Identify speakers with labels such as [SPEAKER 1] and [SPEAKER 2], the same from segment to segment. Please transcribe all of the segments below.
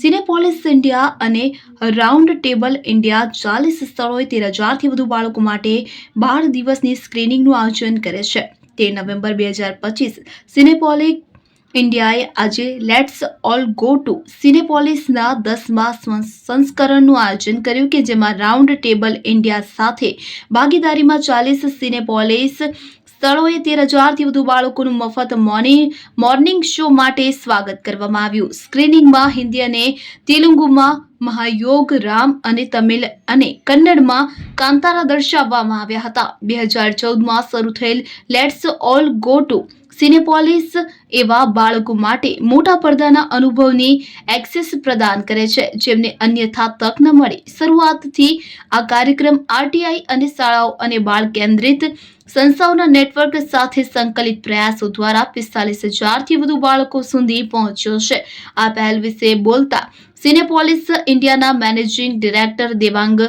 [SPEAKER 1] સિનેપોલિસ India અને round table India ચાલીસ સ્થળોએ તેર હજારથી વધુ બાળકો માટે બાળ દિવસની સ્ક્રીનિંગનું આયોજન કરે છે. તે નવેમ્બર બે હજાર પચીસ સિનેપોલિક ઇન્ડિયાએ આજે લેટ્સ ઓલ ગો ટુ સિનેપોલિસના દસમા સંસ્કરણનું આયોજન કર્યું કે જેમાં રાઉન્ડ ટેબલ ઇન્ડિયા સાથે ભાગીદારીમાં ચાલીસ સિનેપોલિસ સ્થળોએ તેર હજારથી વધુ બાળકોનું મફત મોર્નિંગ મોર્નિંગ શો માટે સ્વાગત કરવામાં આવ્યું. સ્ક્રીનિંગમાં હિન્દી અને તેલુગુમાં મહાયોગ, રામ અને તમિલ અને કન્નડમાં કાંતારા દર્શાવવામાં આવ્યા હતા. બે હજાર ચૌદમાં શરૂ થયેલ let's all go to Cinepolis એવા બાળકો માટે મોટા પડદાના અનુભવની એક્સેસ પ્રદાન કરે છે, જેમને અન્યથા તક ન મળે. શરૂઆતથી આ કાર્યક્રમ આરટીઆઈ અને શાળાઓ અને બાળ કેન્દ્રિત સંસ્થાઓના નેટવર્ક સાથે સંકલિત પ્રયાસો દ્વારા પિસ્તાલીસ હજારથી વધુ બાળકો સુધી પહોંચ્યો છે. આ પહેલ વિશે બોલતા સિનેપોલિસ ઇન્ડિયાના મેનેજિંગ ડિરેક્ટર દેવાંગ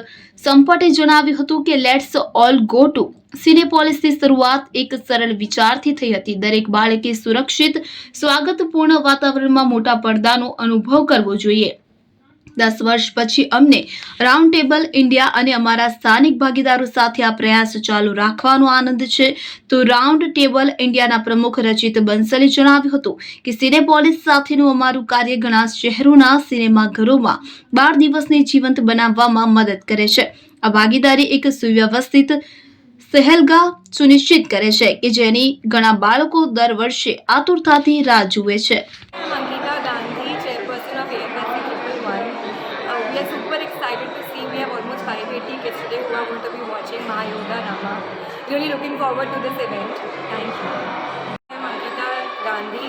[SPEAKER 1] સંપટે જણાવ્યું હતું કે લેટ્સ ઓલ ગો ટુ સિનેપોલિસની શરૂઆત એક સરળ વિચારથી થઈ હતી. દરેક બાળકે સુરક્ષિત, સ્વાગતપૂર્ણ વાતાવરણમાં મોટા પડદાનો અનુભવ કરવો જોઈએ. દસ વર્ષ પછી અમને રાઉન્ડ ટેબલ ઇન્ડિયા અને અમારા સ્થાનિક ભાગીદારો સાથે આ પ્રયાસ ચાલુ રાખવાનો આનંદ છે. તો રાઉન્ડ ટેબલ ઇન્ડિયાના પ્રમુખ રચિત બંસલે જણાવ્યું હતું કે સિનેપોલિસ સાથેનું અમારું કાર્ય ઘણા શહેરોના સિનેમાઘરોમાં બાર દિવસને જીવંત બનાવવામાં મદદ કરે છે. આ ભાગીદારી એક સુવ્યવસ્થિત સહેલગા સુનિશ્ચિત કરે છે કે જેની ઘણા બાળકો દર વર્ષે આતુરતાથી રાહ જુએ છે.
[SPEAKER 2] Excited we have almost 580 kids today who are going to be watching Mahayoga Rama. Really looking forward to this event. Thank you. I'm Ankita Gandhi,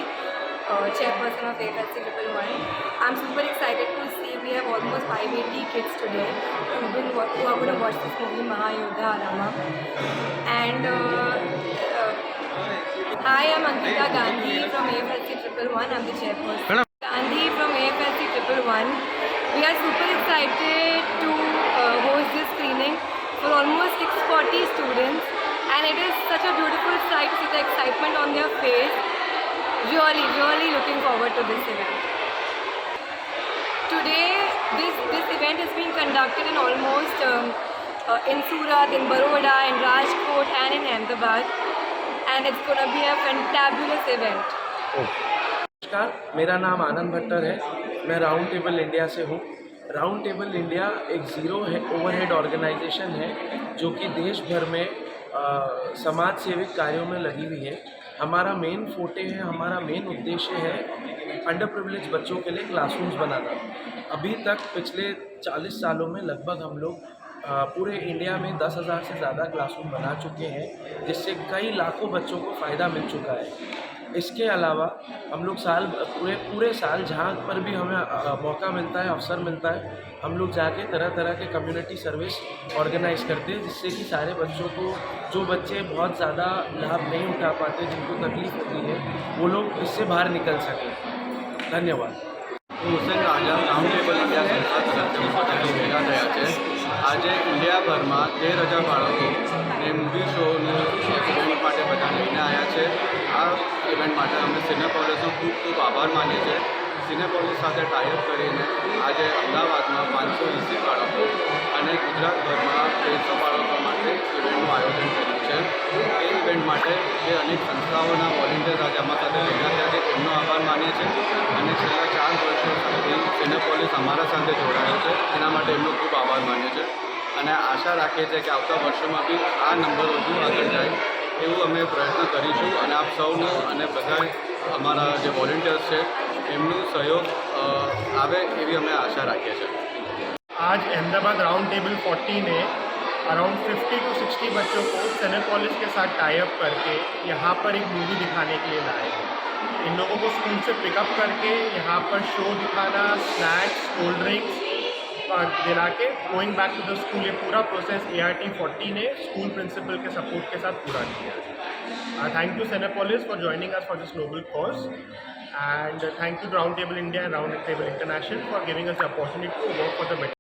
[SPEAKER 2] uh, chairperson of AFSC Triple One. I'm super excited to see we have almost 580 kids today who, who are going to watch this movie Mahayoga Rama. And uh, uh, Hi, I'm Ankita Gandhi from AFLC Triple One. I'm the chairperson. Gandhi from AFLC Triple One. We are super excited to uh, host this screening for almost 640 students, and it is such a beautiful sight to see the excitement on their face. Really, really looking forward to this event. Today, this this event is being conducted in almost um, uh, in Surat, in Baroda, in Rajkot, and in Ahmedabad, and it's going to be a fantabulous event.
[SPEAKER 3] नमस्कार मेरा नाम आनंद भट्टर है मैं round table India से हूँ। Round table India एक zero है overhead organisation है जो कि देश भर में आ, समाज सेविक कार्यों में लगी हुई है। हमारा मेन फोटे है हमारा मेन उद्देश्य है अंडर प्रिविलेज बच्चों के लिए क्लासरूम्स बनाना। अभी तक पिछले 40 सालों में लगभग हम लोग पूरे इंडिया में दस हज़ार से ज़्यादा क्लासरूम बना चुके हैं, जिससे कई लाखों बच्चों को फ़ायदा मिल चुका है। इसके अलावा हम लोग साल, पूरे पूरे साल जहाँ पर भी हमें मौका मिलता है, अवसर मिलता है, हम लोग जाके तरह तरह के कम्युनिटी सर्विस ऑर्गेनाइज करते हैं, जिससे कि सारे बच्चों को, जो बच्चे बहुत ज़्यादा लाभ नहीं उठा पाते, जिनको तकलीफ़ होती है, वो लोग इससे बाहर निकल सकें। धन्यवाद।
[SPEAKER 4] હુસેન રાજા રાઉન્ડેબલ ઇન્ડિયા સંસ્થા તરફથી બધાને ભેગા થયા છે. આજે ઇન્ડિયાભરમાં તેર હજાર બાળકો ને મૂવી શોનું ઇવેન્ટ માટે બધા લઈને આવ્યા છે. આ ઇવેન્ટ માટે અમે સિનેપોલિસનો ખૂબ ખૂબ આભાર માનીએ છીએ. સિનેપોલિસ સાથે ટાઈઅપ કરીને આજે અમદાવાદમાં પાંચસો એંસી બાળકો અને ગુજરાતભરમાં તેરસો બાળકો માટે ઇવેન્ટનું આયોજન કર્યું છે. એ ઇવેન્ટ માટે જે અનેક સંસ્થાઓના વોલેન્ટિયર્સ આજે અમારા સાથે ભેગા થયા છે. તેમનો આભાર માનીએ છીએ. અને છેલ્લા ચાર વર્ષોથી સિનેપોલિસ અમારા સાથે જોડાયો છે. એના માટે એમનો ખૂબ આભાર માન્યો છે અને આશા રાખીએ છીએ કે આવતા વર્ષોમાં બી આ નંબર વધુ આગળ જાય એવું અમે પ્રયત્ન કરીશું. અને આપ સૌનો અને બધા અમારા જે વોલેન્ટિયર્સ છે, એમનો સહયોગ આવે એવી અમે આશા રાખીએ છીએ.
[SPEAKER 5] આજ અહેમદાબાદ રાઉન્ડ ટેબલ ફોર્ટીને અરાઉન્ડ ફિફ્ટી ટુ સિક્સ 60 बच्चों को सेनेपॉलिस के साथ टाइप करके यहाँ पर एक मूवी दिखाने के लिए लाए इन लोगों को स्कूल से पिकअप करके यहाँ पर शो दिखाना स्नैक्स कोल्ड ड्रिंक्स दिला के going back to the school ये पूरा process A R T forty ने स्कूल प्रिंसिपल के सपोर्ट के साथ पूरा किया thank you Cinepolis for joining us for this noble cause and thank you round table India and Roundtable International for giving us the opportunity to work for the better.